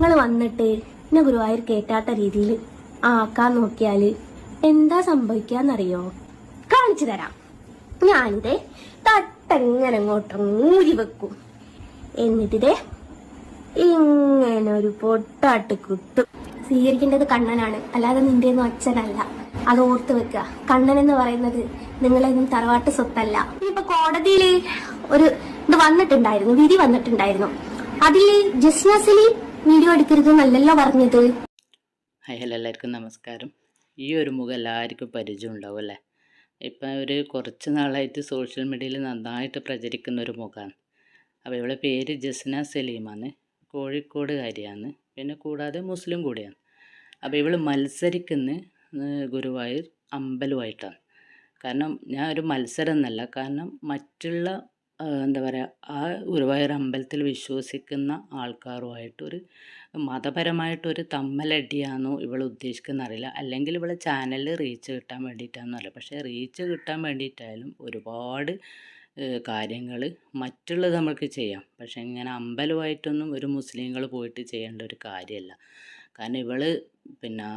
നിങ്ങൾ വന്നിട്ട് എന്നെ ഗുരുവായൂർ കേട്ടാത്ത രീതിയിൽ ആക്കാൻ നോക്കിയാൽ എന്താ സംഭവിക്കാന്നറിയോ? കാണിച്ചു തരാം. ഞാനിതേ തട്ടെങ്ങനെ അങ്ങോട്ട് മൂരി വെക്കും. എന്നിട്ടിതേ ഇങ്ങനെ ഒരു പൊട്ടാട്ട് കുത്തും. സ്വീകരിക്കേണ്ടത് കണ്ണനാണ്. അല്ലാതെ നിന്റെ ഒന്നും അച്ഛനല്ല. അത് ഓർത്ത് വെക്കുക. കണ്ണൻ എന്ന് പറയുന്നത് നിങ്ങളൊന്നും തറവാട്ട് സ്വത്തല്ല. ഇപ്പൊ കോടതിയിൽ ഒരു ഇത് വന്നിട്ടുണ്ടായിരുന്നു. വിധി വന്നിട്ടുണ്ടായിരുന്നു. അതിൽ ജസ്ന സലീം വീഡിയോ എടുക്കരുത് എന്നല്ലല്ലോ പറഞ്ഞത്. ഹായ് ഹലോ എല്ലാവർക്കും നമസ്കാരം. ഈ ഒരു മുഖം എല്ലാവർക്കും പരിചയം ഉണ്ടാവും അല്ലേ? ഇപ്പം ഒരു കുറച്ച് നാളായിട്ട് സോഷ്യൽ മീഡിയയിൽ നന്നായിട്ട് പ്രചരിക്കുന്ന ഒരു മുഖമാണ് അപ്പോൾ ഇവളെ പേര് ജസ്ന സലീമാണ്. കോഴിക്കോടുകാരിയാണ് പിന്നെ കൂടാതെ മുസ്ലിം കൂടിയാണ്. അപ്പോൾ ഇവൾ മത്സരിക്കുന്ന ഗുരുവായൂർ അമ്പലമായിട്ടാണ് കാരണം ഞാൻ ഒരു മത്സരം എന്നല്ല. കാരണം മറ്റുള്ള എന്താ പറയുക ആ ഗുരുവായൂർ അമ്പലത്തിൽ വിശ്വസിക്കുന്ന ആൾക്കാരുമായിട്ടൊരു മതപരമായിട്ടൊരു തമ്മലടിയാണോ ഇവൾ ഉദ്ദേശിക്കുന്ന അറിയില്ല അല്ലെങ്കിൽ ഇവളെ ചാനലിൽ റീച്ച് കിട്ടാൻ വേണ്ടിയിട്ടാണെന്ന് അറിയില്ല. പക്ഷേ റീച്ച് കിട്ടാൻ വേണ്ടിയിട്ടായാലും ഒരുപാട് കാര്യങ്ങൾ മറ്റുള്ളത് നമുക്ക് ചെയ്യാം. പക്ഷേ ഇങ്ങനെ അമ്പലമായിട്ടൊന്നും ഒരു മുസ്ലിങ്ങൾ പോയിട്ട് ചെയ്യേണ്ട ഒരു കാര്യമല്ല കാരണം ഇവൾ പിന്നെ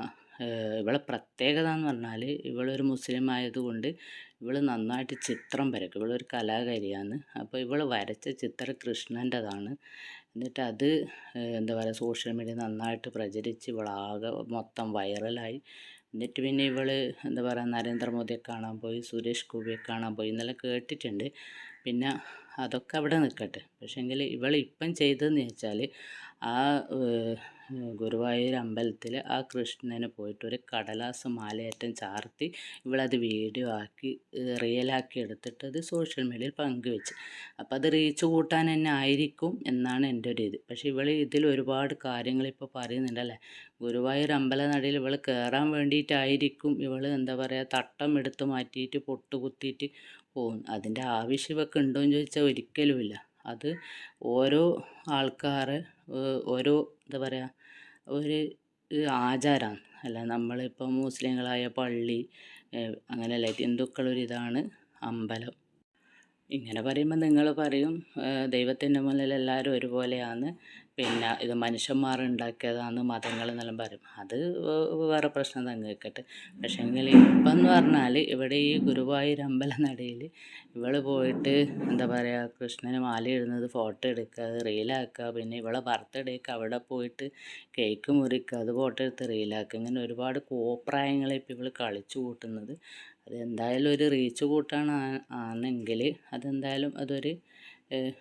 ഇവളെ പ്രത്യേകത എന്ന് പറഞ്ഞാൽ ഇവളൊരു മുസ്ലിം ആയതുകൊണ്ട് ഇവൾ നന്നായിട്ട് ചിത്രം വരയ്ക്കും. ഇവളൊരു കലാകാരിയാണ്. അപ്പോൾ ഇവൾ വരച്ച ചിത്രം കൃഷ്ണന്റെതാണ്. എന്നിട്ട് അത് എന്താ പറയുക സോഷ്യൽ മീഡിയ നന്നായിട്ട് പ്രചരിച്ച് ഇവളാകെ മൊത്തം വൈറലായി. എന്നിട്ട് പിന്നെ ഇവൾ എന്താ പറയുക നരേന്ദ്രമോദിയെ കാണാൻ പോയി സുരേഷ് ഗോപിയെ കാണാൻ പോയി എന്നെല്ലാം കേട്ടിട്ടുണ്ട്. പിന്നെ അതൊക്കെ അവിടെ നിൽക്കട്ടെ പക്ഷേങ്കിൽ ഇവൾ ഇപ്പം ചെയ്തതെന്ന് വെച്ചാൽ ആ ഗുരുവായൂർ അമ്പലത്തിൽ ആ കൃഷ്ണന് പോയിട്ട് ഒരു കടലാസ് മാലയേറ്റം ചാർത്തി ഇവളത് വീഡിയോ ആക്കി റിയലാക്കി എടുത്തിട്ട് അത് സോഷ്യൽ മീഡിയയിൽ പങ്കുവെച്ച്. അപ്പോൾ അത് റീച്ച് കൂട്ടാൻ തന്നെ ആയിരിക്കും എന്നാണ് എന്റെ ഒരു ഇത്. പക്ഷേ ഇവൾ ഇതിൽ ഒരുപാട് കാര്യങ്ങൾ ഇപ്പോൾ പറയുന്നുണ്ടല്ലേ? ഗുരുവായൂർ അമ്പലനടയിൽ ഇവൾ കയറാൻ വേണ്ടിയിട്ടായിരിക്കും ഇവൾ എന്താ പറയുക തട്ടം എടുത്ത് മാറ്റിയിട്ട് പൊട്ട് കുത്തിയിട്ട് പോകും അതിന്റെ ആവശ്യം ഇവക്ക് ഉണ്ടോ എന്ന് ചോദിച്ചാൽ ഒരിക്കലുമില്ല. അത് ഓരോ ആൾക്കാർ ഓരോ എന്താ പറയുക ഒരു ആചാരമാണ് അല്ല നമ്മളിപ്പോൾ മുസ്ലിങ്ങളായ പള്ളി അങ്ങനെയല്ല ഹിന്ദുക്കളൊരിതാണ് അമ്പലം. ഇങ്ങനെ പറയുമ്പോൾ നിങ്ങൾ പറയും ദൈവത്തിന്റെ മുന്നിൽ എല്ലാവരും ഒരുപോലെയാണ്. പിന്നെ ഇത് മനുഷ്യന്മാർ ഉണ്ടാക്കിയതാണ് മതങ്ങൾ എന്നെല്ലാം പറയും. അത് വേറെ പ്രശ്നം തന്നെ നിൽക്കട്ടെ പക്ഷേങ്കിൽ ഇപ്പം എന്ന് പറഞ്ഞാൽ ഇവിടെ ഈ ഗുരുവായൂർ അമ്പലനടയിൽ ഇവൾ പോയിട്ട് എന്താ പറയുക കൃഷ്ണന് മാല ഇടുന്നത് ഫോട്ടോ എടുക്കുക റീലാക്കുക പിന്നെ ഇവളെ ബർത്ത്ഡേക്ക് അവിടെ പോയിട്ട് കേക്ക് മുറിക്കുക അത് ഫോട്ടോ എടുത്ത് റീലാക്കുക ഇങ്ങനെ ഒരുപാട് കോപ്രായങ്ങളെ ഇപ്പം ഇവൾ കളിച്ചു കൂട്ടുന്നത്. അത് എന്തായാലും ഒരു റീച്ച് കൂട്ടാണ് ആണെങ്കിൽ അതെന്തായാലും അതൊരു ഏഹ്,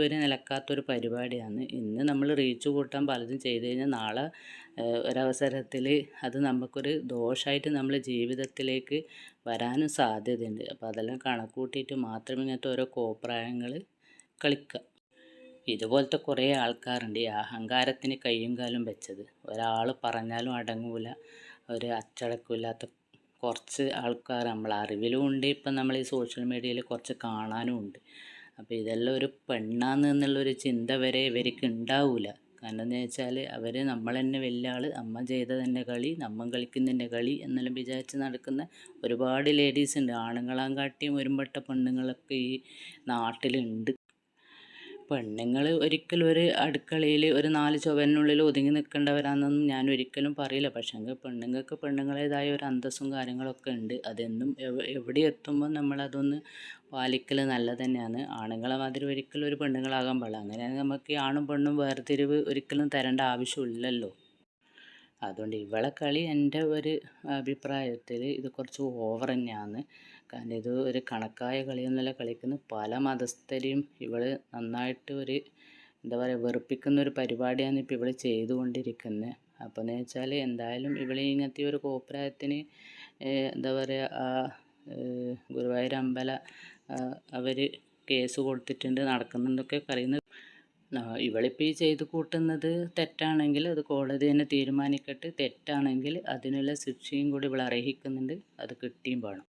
വരെ നിലക്കാത്തൊരു പരിപാടിയാണ്. ഇന്ന് നമ്മൾ റീച്ച് കൂട്ടാൻ പലതും ചെയ്ത് കഴിഞ്ഞാൽ നാളെ ഒരവസരത്തിൽ അത് നമുക്കൊരു ദോഷമായിട്ട് നമ്മളെ ജീവിതത്തിലേക്ക് വരാനും സാധ്യതയുണ്ട്. അപ്പോൾ അതെല്ലാം കണക്കൂട്ടിയിട്ട് മാത്രമേ മാത്രം ഇങ്ങനത്തെ ഓരോ കോപ്രായങ്ങൾ കളിക്കുക. ഇതുപോലത്തെ കുറേ ആൾക്കാരുണ്ട്. ഈ അഹങ്കാരത്തിന് കയ്യും കാലും വെച്ചത്. ഒരാൾ പറഞ്ഞാലും അടങ്ങൂല. ഒരു അച്ചടക്കമില്ലാത്ത കുറച്ച് ആൾക്കാർ. നമ്മൾ അറിവിലും ഉണ്ട്. ഇപ്പം നമ്മൾ ഈ സോഷ്യൽ മീഡിയയിൽ കുറച്ച് കാണാനും ഉണ്ട്. അപ്പോൾ ഇതെല്ലാം ഒരു പെണ്ണാന്ന് എന്നുള്ളൊരു ചിന്ത വരെ ഇവർക്ക് ഉണ്ടാവില്ല കാരണം എന്ന് വെച്ചാൽ അവർ നമ്മൾ തന്നെ വലിയ ആൾ അമ്മ ചെയ്ത തന്നെ കളി നമ്മ കളിക്കുന്നതിന്റെ കളി എന്നെല്ലാം വിചാരിച്ച് നടക്കുന്ന ഒരുപാട് ലേഡീസ് ഉണ്ട് ആണുങ്ങളാൻ കാട്ടിയും ഒരുമ്പെട്ട പെണ്ണുങ്ങളൊക്കെ ഈ നാട്ടിലുണ്ട്. പെണ്ണുങ്ങൾ ഒരിക്കലും ഒരു അടുക്കളയിൽ ഒരു നാല് ചുവരിനുള്ളിൽ ഒതുങ്ങി നിൽക്കേണ്ടവരാണെന്നൊന്നും ഞാൻ ഒരിക്കലും പറയില്ല. പക്ഷേ പെണ്ണുങ്ങൾക്ക് പെണ്ണുങ്ങളേതായ ഒരു അന്തസ്സും കാര്യങ്ങളൊക്കെ ഉണ്ട്. അതെന്നും എവിടെ എത്തുമ്പോൾ നമ്മളതൊന്ന് പാലിക്കൽ നല്ല തന്നെയാണ്. ആണുങ്ങളെ മാതിരി ഒരിക്കലും ഒരു പെണ്ണുങ്ങളാകാൻ പാടില്ല. അങ്ങനെ നമുക്ക് ഈ ആണും പെണ്ണും വേർതിരിവ് ഒരിക്കലും തരേണ്ട ആവശ്യമില്ലല്ലോ. അതുകൊണ്ട് ഇവളെ കളി എന്റെ ഒരു അഭിപ്രായത്തിൽ ഇത് കുറച്ച് ഓവർ തന്നെയാണ്. കാരണം ഇത് ഒരു കണക്കായ കളിയൊന്നുമല്ല കളിക്കുന്നത് പല മതസ്ഥരെയും ഇവൾ നന്നായിട്ട് ഒരു എന്താ പറയുക വെറുപ്പിക്കുന്ന ഒരു പരിപാടിയാണ് ഇപ്പോൾ ഇവൾ ചെയ്തുകൊണ്ടിരിക്കുന്നത് അപ്പോൾ എന്ന് വെച്ചാൽ എന്തായാലും ഇവൾ ഇങ്ങനത്തെ ഒരു കോപ്രായത്തിന് എന്താ പറയുക ആ ഗുരുവായൂർ അമ്പല അവർ കേസ് കൊടുത്തിട്ടുണ്ട് നടക്കുന്നുണ്ടൊക്കെ പറയുന്നത്. ഇവളിപ്പോൾ ഈ ചെയ്ത് കൂട്ടുന്നത് തെറ്റാണെങ്കിൽ അത് കോടതി തന്നെ തീരുമാനിക്കട്ടെ. തെറ്റാണെങ്കിൽ അതിനുള്ള ശിക്ഷയും കൂടി ഇവൾ അർഹിക്കുന്നുണ്ട്. അത് കിട്ടിയും വേണം.